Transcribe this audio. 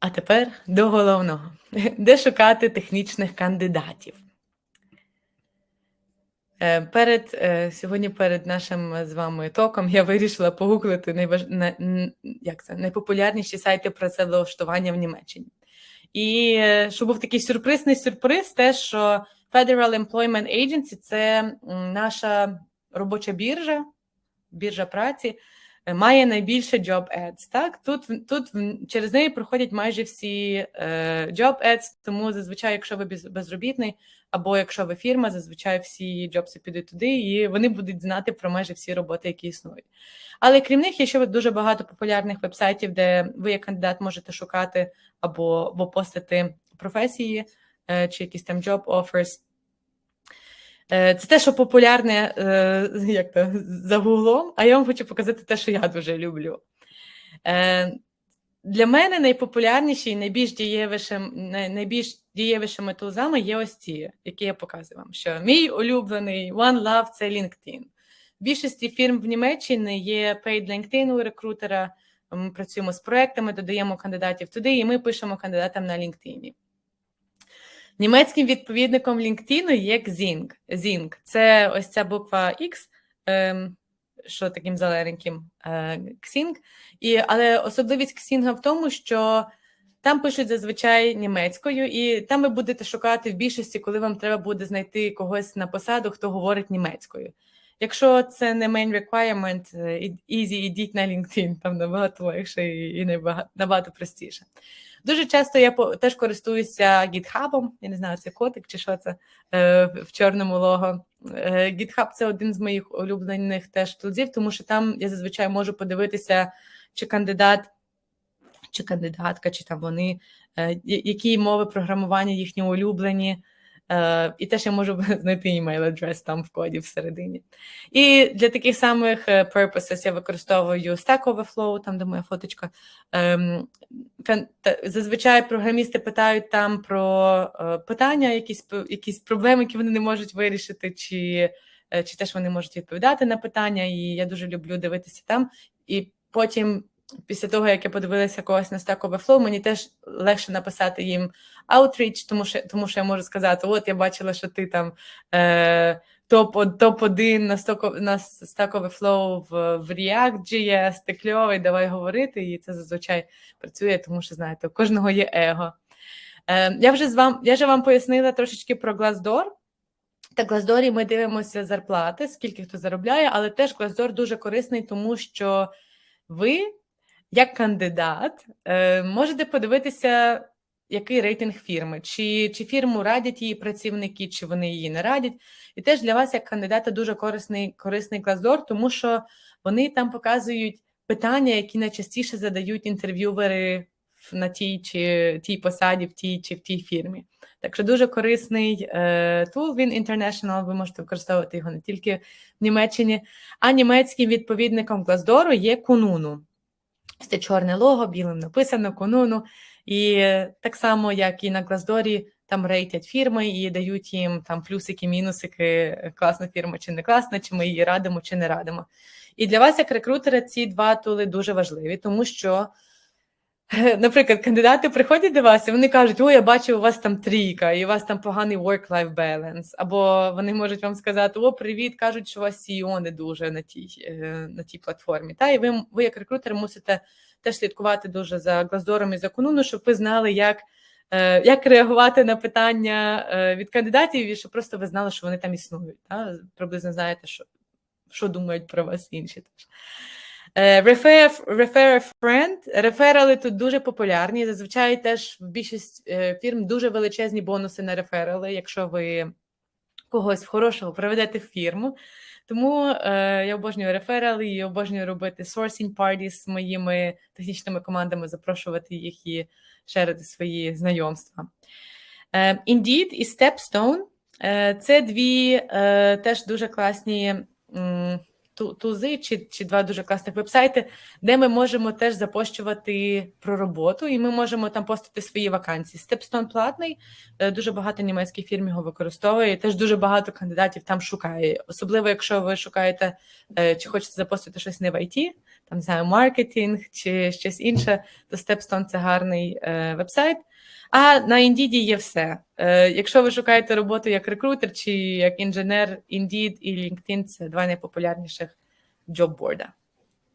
А тепер до головного: де шукати технічних кандидатів? Е, Перед е, сьогодні перед нашим з вами током я вирішила погуглити найваж... на... як це? найпопулярніші сайти працевлаштування в Німеччині. І е, що був такий сюрпризний сюрприз, те, що Federal Employment Agency це наша робоча біржа, біржа праці, е, має найбільше job ads. Так? Тут, тут через неї проходять майже всі е, job ads, тому зазвичай, якщо ви без- безробітний, або якщо ви фірма, зазвичай всі джобси підуть туди, і вони будуть знати про майже всі роботи, які існують. Але крім них, є ще дуже багато популярних вебсайтів, де ви як кандидат можете шукати або, постити професії е, чи якісь там job offers. Е, Це те, що популярне е, як то, за гуглом, а я вам хочу показати те, що я дуже люблю. Е, Для мене найпопулярніші і найбільш найбільш дієвішими тулзами є ось ці, які я показую вам. Що мій улюблений One Love – це LinkedIn. В більшості фірм в Німеччині є paid LinkedIn у рекрутера. Ми працюємо з проектами, додаємо кандидатів туди, і ми пишемо кандидатам на LinkedIn. Німецьким відповідником LinkedIn є Xing. Xing – це ось ця буква X, ем, що таким зелененьким е, Xing. І, але особливість Xing в тому, що там пишуть зазвичай німецькою, і там ви будете шукати в більшості, коли вам треба буде знайти когось на посаду, хто говорить німецькою. Якщо це не main requirement, е, easy, ідіть на LinkedIn, там набагато легше і набагато простіше. Дуже часто я теж користуюся гітхабом. я не знаю, це котик чи що це е, в чорному лого. Гітхаб це один з моїх улюблених теж тулзів, тому що там я зазвичай можу подивитися, чи кандидат, чи кандидатка, чи там вони, е, які мови програмування їхні улюблені. Е, і теж я можу знайти email адрес там в коді всередині. І для таких самих е, purposes я використовую Stack Overflow, там де моя фоточка. Ем, Зазвичай програмісти питають там про е, питання, якісь, якісь проблеми, які вони не можуть вирішити, чи, чи теж вони можуть відповідати на питання. І я дуже люблю дивитися там. І потім, після того, як я подивилася когось на Stack Overflow, мені теж легше написати їм outreach, тому що, тому що я можу сказати: от я бачила, що ти там. Е, топ, топ-1 на, Stack- на Stack Overflow в, в React.js, ти кльовий, давай говорити, і це зазвичай працює, тому що, знаєте, у кожного є его. Е, я, вже з вам, я вже вам пояснила трошечки про Glassdoor. Та Glassdoor ми дивимося зарплати, скільки хто заробляє, але теж Glassdoor дуже корисний, тому що ви, як кандидат, е, можете подивитися, який рейтинг фірми, чи, чи фірму радять її працівники, чи вони її не радять. І теж для вас, як кандидата, дуже корисний, корисний Glassdoor, тому що вони там показують питання, які найчастіше задають інтерв'ювери на тій чи тій посаді, в тій чи в тій фірмі. Так що дуже корисний е, тул. Він international, ви можете використовувати його не тільки в Німеччині, а німецьким відповідником Glassdoor є Kununu. Це чорне лого, білим написано конуну. І так само, як і на Glassdoor, там рейтять фірми і дають їм там плюсики, мінусики, класна фірма чи не класна, чи ми її радимо, чи не радимо. І для вас, як рекрутера, ці два тули дуже важливі, тому що, наприклад, кандидати приходять до вас і вони кажуть, о, я бачу, у вас там трійка, і у вас там поганий work-life balance. Або вони можуть вам сказати, о, привіт, кажуть, що у вас CEO не дуже на тій, е, на тій платформі. Та, і ви, ви, як рекрутер, мусите теж слідкувати дуже за Glassdoor і за Kununu, щоб ви знали, як, е, як реагувати на питання е, від кандидатів, і щоб просто ви знали, що вони там існують. Та? Приблизно знаєте, що, що думають про вас інші теж. Е, Refer, refer a friend. Реферали тут дуже популярні. Зазвичай теж в більшість е, фірм дуже величезні бонуси на реферали, якщо ви когось хорошого приведете в фірму. Тому е, я обожнюю реферали і обожнюю робити sourcing parties з моїми технічними командами, запрошувати їх і шерити свої знайомства. Е, Indeed і Stepstone е, це дві е, теж дуже класні тузи чи, чи два дуже класних вебсайти, де ми можемо теж запощувати про роботу, і ми можемо там постити свої вакансії. Stepstone платний, е, дуже багато німецьких фірм його використовує, теж дуже багато кандидатів там шукає. Особливо, якщо ви шукаєте е, чи хочете запостити щось не в IT, там не знаю, маркетинг чи щось інше, то Stepstone це гарний е, вебсайт. А на Indeed є все. Е, якщо ви шукаєте роботу як рекрутер чи як інженер, Indeed і LinkedIn – це два найпопулярніших джобборда.